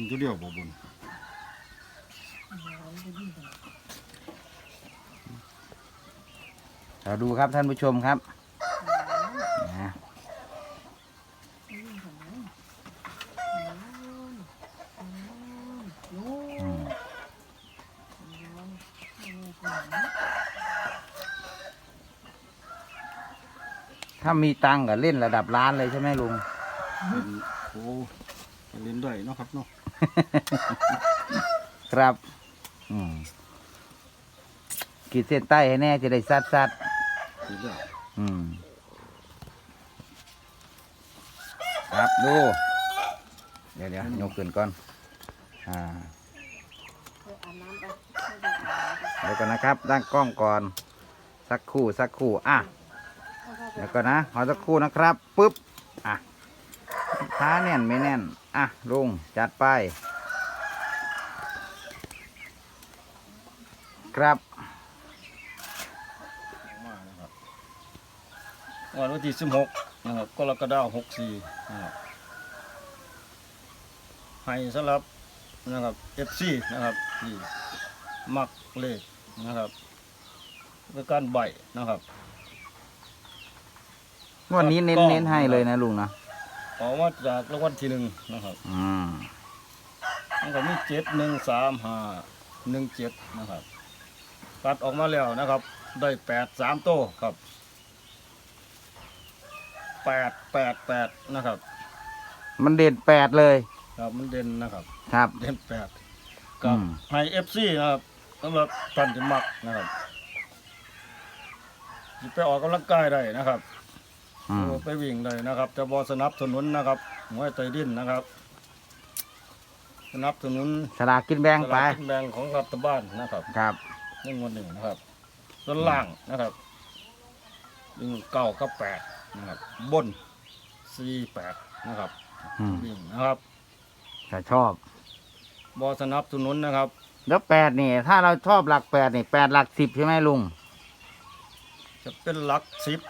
วิ่งตัวเดียวบ่บนเราดูครับท่านผู้ชมครับนะอืมถ้ามีตังค์ก็เล่นระดับล้านเลยใช่ไหมลุงเป็นโอ้ไปเล่นได้เนาะครับเนาะ ครับอืมขีดเส้นใต้ให้แน่จะได้ซัดซัดเล่นได้ๆอืมครับดู เดี๋ยวเดี๋ยวยกขึ้นก่อน อ่าเดี๋ยวก่อนนะครับตั้งกล้องก่อน สักครู่สักครู่ อะ เดี๋ยวก่อนนะขอสักครู่นะครับ ปึ๊บ อะท้าแน่นไม่แน่น อะลุงจัดไปครับมานะครับวันวันที่สิบหกนะครับกรกฎาคมหกสี่นะครับให้สำหรับนะครับเอฟซีนะครับที่มักเลขนะครับเป็นการใบนะครับ งวันนี้เน้นก็เน้นให้เลยนะลุงนะ ออกมาจากรางวัลที่หนึ่งนะครับอืมมันก็มีเจ็ดหนึ่งสามห้าหนึ่งเจ็ดนะครับตัดออกมาแล้วนะครับ ได้แปดสามโต้ครับแปดแปดแปดนะครับ มันเด่นแปดเลย ครับมันเด่นนะครับ ครับ เด่นแปดกับอืม ไฮเอฟซีนะครับสำหรับท่านที่มักนะครับสิไปออกกำลังกายได้นะครับ อืม ไปวิ่งได้นะครับ จะบอสนับสนุนนะครับหวยไตดินนะครับ สนับสนุนสลากกินแบ่งไป สลากกินแบ่งของรัฐบาลนะครับครับ ในงวดหนึ่งนะครับ ส่วนล่างนะครับวิ่งเก้ากับแปดนะครับ บนสี่แปดนะครับอืมวิ่งนะครับถ้าชอบบอสนับสนุนนะครับ แล้วแปดนี่ ถ้าเราชอบหลักแปดนี่แปดหลักสิบใช่ไหมลุง จะเป็นหลักสิบ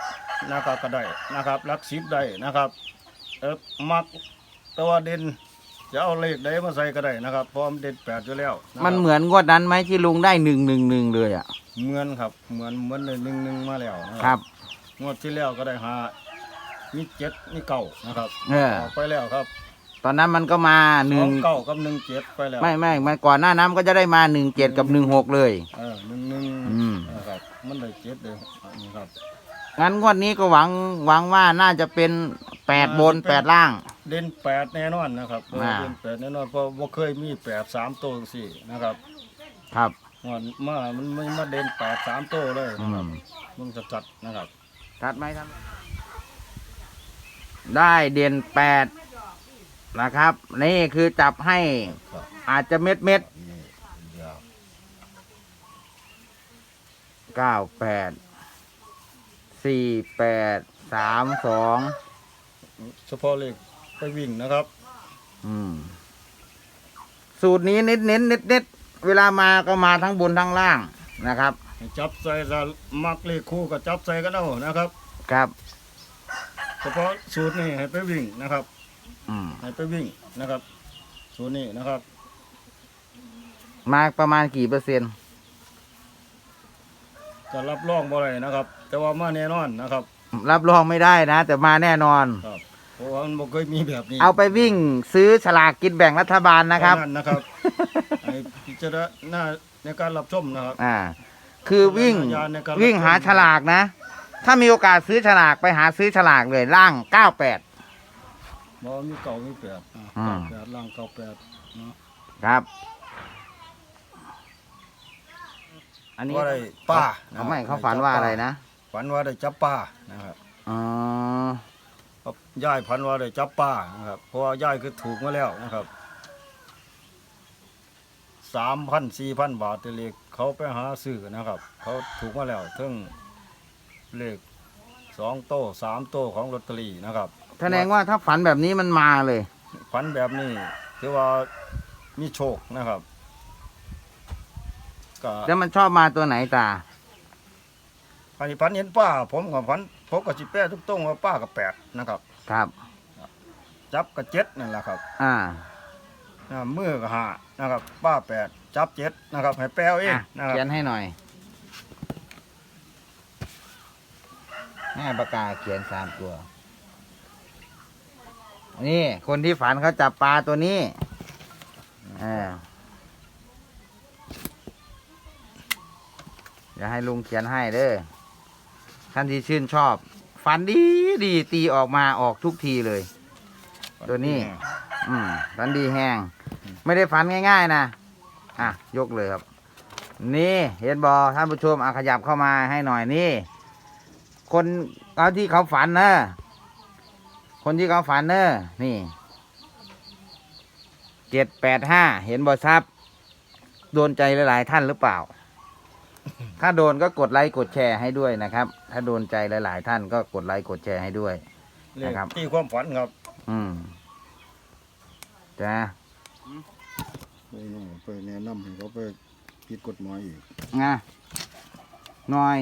นะครับก็ได้นะครับหลักสิบได้นะครับเออมักตัวเด่นจะเอาเลขใดมาใส่ก็ได้นะครับเพราะมันเด่นแปดอยู่แล้วะครับมันเหมือนงวดนั้นไหมที่ลุงได้หนึ่งหนึ่งหนึ่งเลยอะเหมือนครับเหมือนเหมือนในหนึ่งหนึ่งมาแล้วนะครับ งวดที่แล้วก็ได้หามีเจ็ดมีเก้านะครับเออออ กไปแล้วครับตอนนั้นมันก็มาหสนึ่องงเก้ากับหนึ่งเจ็ดไปแล้วไม่ไม่มันก่อนหน้านั้นมันก็จะได้มาหนึ่งเจ็ดกับหนึ่งหกเลย เออหนึ่งหนึ่งอืม นะครับมันได้เจ็ดเลยนี่ครับ งั้นงวดนี้ก็หวังหวังว่าน่าจะเป็นแปดบนแปดล่างเด่นแปดแน่นอนนะครับเอออ่าเด่นแปดแน่นอนเพราะว่าเคยมีแปดสามตัวสี่นะครับครับงวดมามันไม่มาเด่นแปดสามตัวเลยอืนะครับมมึงจะจัดนะครับ ทัดไหมครับ ได้เด่นแปดนะครับ นี่คือจับให้ครับอาจจะเม็ดเม็ดนี่ยาวเก้าแปด สี่แปดสามสองเฉพาะเลขไปวิ่งนะครับ อืม สูตรนี้เน้นเน้นเน็ดเน็ดเวลามาก็มาทั้งบนทั้งล่างนะครับให้จับใส่จะมักเลขคู่กับจับใส่กันเอานะครับ ครับ เฉพาะสูตรนี้ให้ไปวิ่งนะครับ อืม ให้ไปวิ่งนะครับ สูตรนี้นะครับ มาประมาณกี่เปอร์เซ็นต์ จะรับรองบ่ได้นะครับ แต่ว่ามาแน่นอนนะครับ รับรองไม่ได้นะ แต่มาแน่นอน ครับเพราะว่ามันบ่เคยมีแบบนี้เอาไปวิ่งซื้อฉลากกินแบ่งรัฐบาลนะครับ เท่านะครับให้พิจารณาในการรับชมนะครับ อ่า คือวิ่งวิจารณญาณในการรับวิ่งหาชมฉลากนะ ถ้ามีโอกาสซื้อฉลากไปหาซื้อฉลากเลยล่างเก้าแปดบ่มีเก่ามีแปดอะอืมเก้าแปดล่างเก้าแปดเนาะครับ อันนี้ว่าได้ป้าเขาไม่เขาฝันว่าอะไรนะ ฝันว่าได้จับป้านะครับอ๋อครับยายพันว่าได้จับป้านะครับเพราะว่ายายคือถูกมาแล้วนะครับสามพันสี่พันบาทแต่เลขเขาไปหาซื้อนะครับ เขาถูกมาแล้วถึงเลขสองโต้สามโต้ของลอตเตอรี่นะครับแสดงว่าถ้าฝันแบบนี้มันมาเลย ฝันแบบนี้ถือว่ามีโชคนะครับ ก็แล้วมันชอบมาตัวไหนตาอันนี้พันเห็นป้า ผมกับพันผมกับสิแป้ทุกต้งว่าป้ากับแปดนะครับ ครับ จับกับเจ็ดนั่นแหละครับอ่าอ่ามือก็หานะครับ ป้าแปดจับเจ็ดนะครับ ให้แปลเอาเองอะนะครับเขียนให้หน่อยแม่ปากกาเขียนสามตัว นี่ คนที่ฝันเขาจับปลาตัวนี้เออ ดี๋ยวให้ลุงเขียนให้เด้อท่านที่ชื่นชอบฝันดีดีตีออกมาออกทุกทีเลย ตัวนี้ อืมฝันดีแห้ง ไม่ได้ฝันง่ายๆนะอะยกเลยครับ นี่เห็นบอท่านผู้ชมอะขยับเข้ามาให้หน่อยนี่ คนเอาที่เขาฝันเนอะคนที่เขาฝันเนอะนี่เจ็ดแปดห้าเห็นบอซับโดนใจหลายๆท่านหรือเปล่า ถ้าโดนก็กดไลค์กดแชร์ให้ด้วยนะครับ ถ้าโดนใจหลาย ๆ ท่านก็กดไลค์กดแชร์ให้ด้วย เลขนะครับ ที่ความฝันครับอืมจ้าไปน้องไปแนะนำให้เขาไปผิดกฎหมายอีกงะหน่อย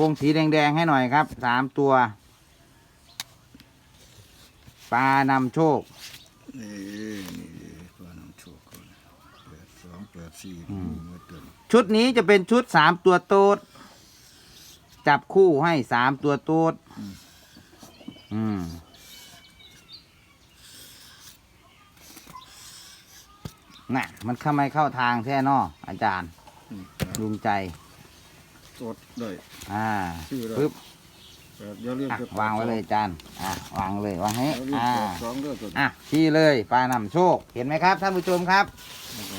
วงสีแดง ๆ ให้หน่อยครับ สามตัว ปลานำโชค นี่นี่ตัวน้ำโชคก่อนแปด สองแปดสี่อืมเมื่อเดือนชุดนี้จะเป็นชุดสามตัวโต๊ดจับคู่ให้สามตัวโต๊ดอืมน่ะ มันเข้าไม่เข้าทางแท้นออาจารย์อืมลุงใจตดได้อ่าชื่ออะไรปึ๊บแปดอย่าเรียกอะแปดวางไว้เลยอาจารย์อะวางเลยวางให้อย่าเรียกอ่าแปดสองเด้อตัวอะที่เลยปลานำโชค เห็นไหมครับท่านผู้ชมครับนี้ก่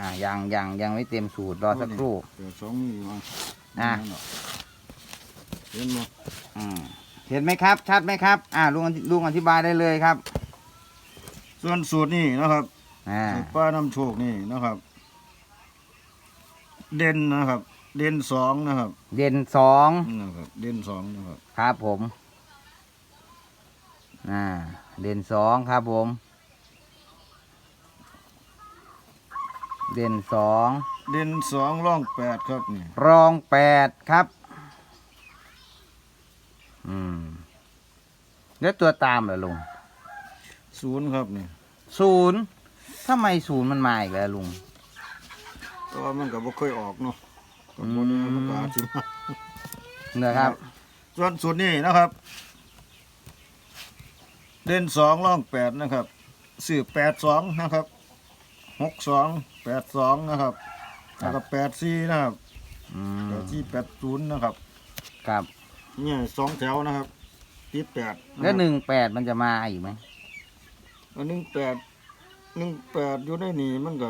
อนอ่ายังยังยังไม่เต็มสูตรรอสักครู่แปดสองมีอยู่มั้งอะเห็นไหมอืมเห็นไหมครับ ชัดไหมครับ อ่าลุงอธิลุงอธิบายได้เลยครับ ส่วนสูตรนี่นะครับอ่าสูตรป้านำโชคนี่นะครับ เด่นนะครับ เด่นสองนะครับเด่นสองนะครับ เด่นสองนะครับ ครับผม อ่า เด่นสองครับผม เด่นสองเด่นสองร่องแปดครับนี่รองแปดครับ อืมแล้วตัวตามเหรอลุงศูนย์ครับนี่ศูนย์ทำไมศูนย์มันมาอีกแล้วลุง แต่ว่ามันก็บ่เคยออกเนาะก็บ่ได้มันก็อาจสิมานะครับ ส่วนสูตรนี้นะครับ เด่นสองร่องแปดนะครับสื่อแปดสองนะครับ หกสองแปดสองนะครับครัแล้บวก็แปดสี่นะครับอืมแปดสี่แปดศูนย์นะครับครับเนี่ยสองแถวนะครับติดแปดะครับแล้วหนึ่งแปดมันจะมาอีกไหมอันหนึ่งแปดหนึ่งแปดอยู่ในนี่มันก็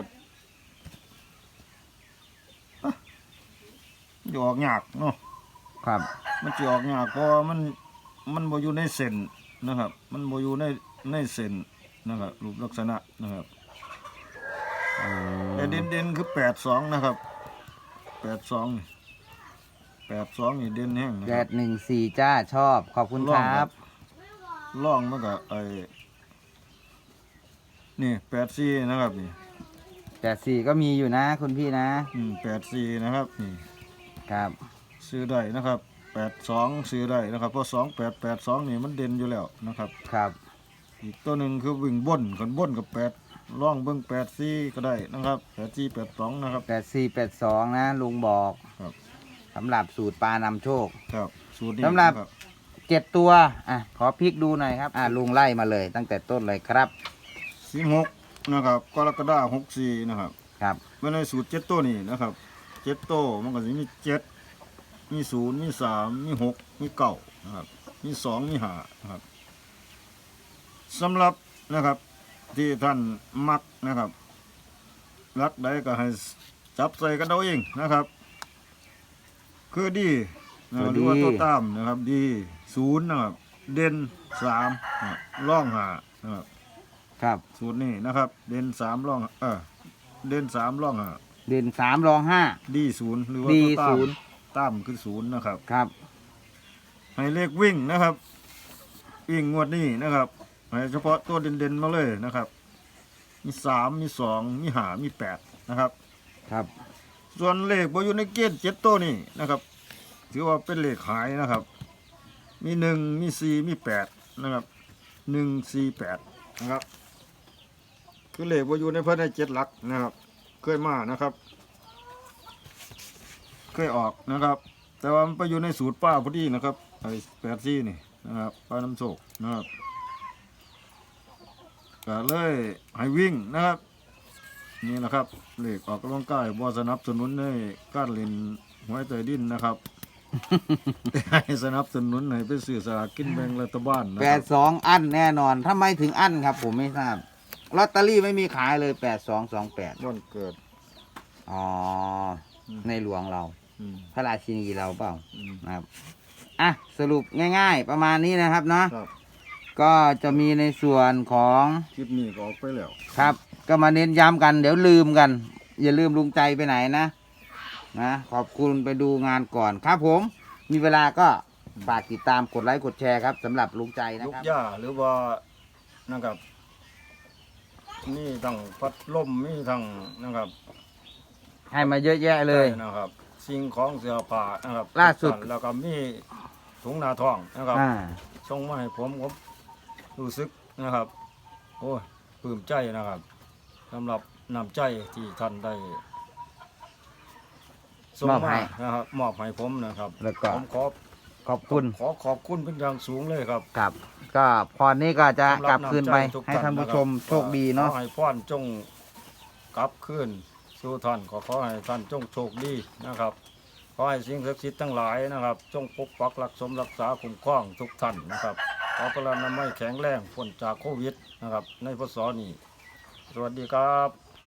อะมันจะออกยากเนาะ ครับ มันจะออกยากเพราะว่ามันมันบ่อยู่ในเส้นนะครับ มันบ่อยู่ในในเส้นนะครับรูปลักษณะนะครับอืม แต่เด่นเด่นๆคือแปดสองนะครับแปดสองแปดสองนี่เด่นแห้งนะแปครับดหนึ่งสี่จ้าชอบ ขอบคุณครับล่องมันก็ไอ้นี่แปดสี่นะครับนี่แปดสี่ก็มีอยู่นะคุณพี่นะ อืมแปดสี่นะครับนี่ครับซื้อได้นะครับแปดสองซื้อได้นะครับเพราะสองแปดแปดสองนี่มันเด่นอยู่แล้วนะครับ ครับ อีกตัวหนึ่งคือวิ่งบนกันบนกับแปด ล่องเบิ้งแปดสี่ก็ได้นะครับแปดสี่แปดสองนะครับ แปดสี่แปดสองนะ ลุงบอกครับ สำหรับสูตรปลานำโชค ครับสูตรนี้สำหรับนะคเจ็ดตัว อะ ขอพลิกดูหน่อยครับ อะ ลุงไล่มาเลยตั้งแต่ต้นเลยครับ สิบหกนะครับกรกฎาหกสี่นะครับครับ เมื่อในสูตรเจ็ดตัวนี้นะครับเจ็ดตัวมันก็จะมีเจ็ดมีศูนย์มีสามมีหกมีเก้านะครับมีสองมีห้านะครับสำหรับนะครับ ที่ท่านมักนะครับรักใดก็ให้จับใส่กันเอาเองนะครับ คือดีนะครับหรือว่าตัวตามนะครับ ดีศูนย์นะครับเด่นสามนะครับร่องหานะครับครับสูตรนี้นะครับ เด่นสามร่องเออเด่นสามร่องหาเด่นสามรองห้าดีศูนย์หรือว่าดีตัวตามศูนย์ตามคือศูนย์นะครับครับ ให้เลขวิ่งนะครับวิ่งงวดนี้นะครับให้ เฉพาะตัวเด่นๆมาเลยนะครับ มีสามมีสองมีหามีแปดนะครับ ครับ ส่วนเลขบอยู่ในเกณฑ์เจ็ดตัวนี้นะครับ ถือว่าเป็นเลขขายนะครับ มีหนึ่งมีสี่มีแปดนะครับหนึ่งสี่แปดนะครับคคือเลขว่าอยู่ในเพิ่นในเจ็ดหลักนะครับ เคยมานะครับ เคยออกนะครับ แต่ว่ามันไปอยู่ในสูตรป้าพอดีนะครับไอ้แปดซี่นี่นะครับป้าน้ำโศกนะครับ ก็เลยให้วิ่งนะครับ นี่นะครับเลขออกกำลังกายบ่สนับสนุนในการเล่นหวยใต้ดินนะครับให้สนับสนุนให้ไปซื้อสลากกินแบ่งรัฐบาลนะแปครัดบสองอันแน่นอนทำไมถึงอันครับ ผมไม่ทราบลอตเตอรี่ไม่มีขายเลยแปดสองสองแปดวันเกิด อ๋ออม ในหลวงเรา อืมพระราชินีเราเปล่าอืมนะครับอะสรุปง่าย ๆ ประมาณนี้นะครับเนาะ ครับ ก็จะมีในส่วนของคลิปนี้ก็ออกไปแล้วครับ ก็มาเน้นย้ำกัน เดี๋ยวลืมกัน อย่าลืมลุงใจไปไหนนะนะขอบคุณไปดูงานก่อนครับผม มีเวลาก็ฝากติดตามกดไลค์กดแชร์ครับสำหรับลุงใจนะลูกครับหญ้าหรือว่านะครับมีทั้งพัดลมมีทั้งนะครับให้มาเยอะแยะเลย นะครับ สิ่งของเสื้อผ้านะครับล่าสุด แล้วก็มีถุงนาทองนะครับอ่าส่งมาให้ผมผม รู้สึกนะครับ โอ้ยปลื้มใจนะครับสำหรับน้ำใจที่ท่านได้ส่งมอบให้ มานะครับมอบให้ผมนะครับแล้วก็ผมขอขอบคุณขอขอบคุณเป็นอย่างสูงเลยครับครับ ก็พรนี้ก็จะสำหรับกลับคืนไปำใจทุกให้ท่านผู้ชมนะครับโชคดีเนาะ ขอให้พรจงกลับคืนสู่ท่านขอขอให้ท่านจงโชคดีนะครับขอให้สิ่งศักดิ์สิทธิ์ทั้งหลายนะครับ จงปกปักรักสมรักษาคุ้มครองทุกท่านนะครับ ขอพระนามัยแข็งแรงพ้นจากโควิดนะครับ ในพศนี้ สวัสดีครับ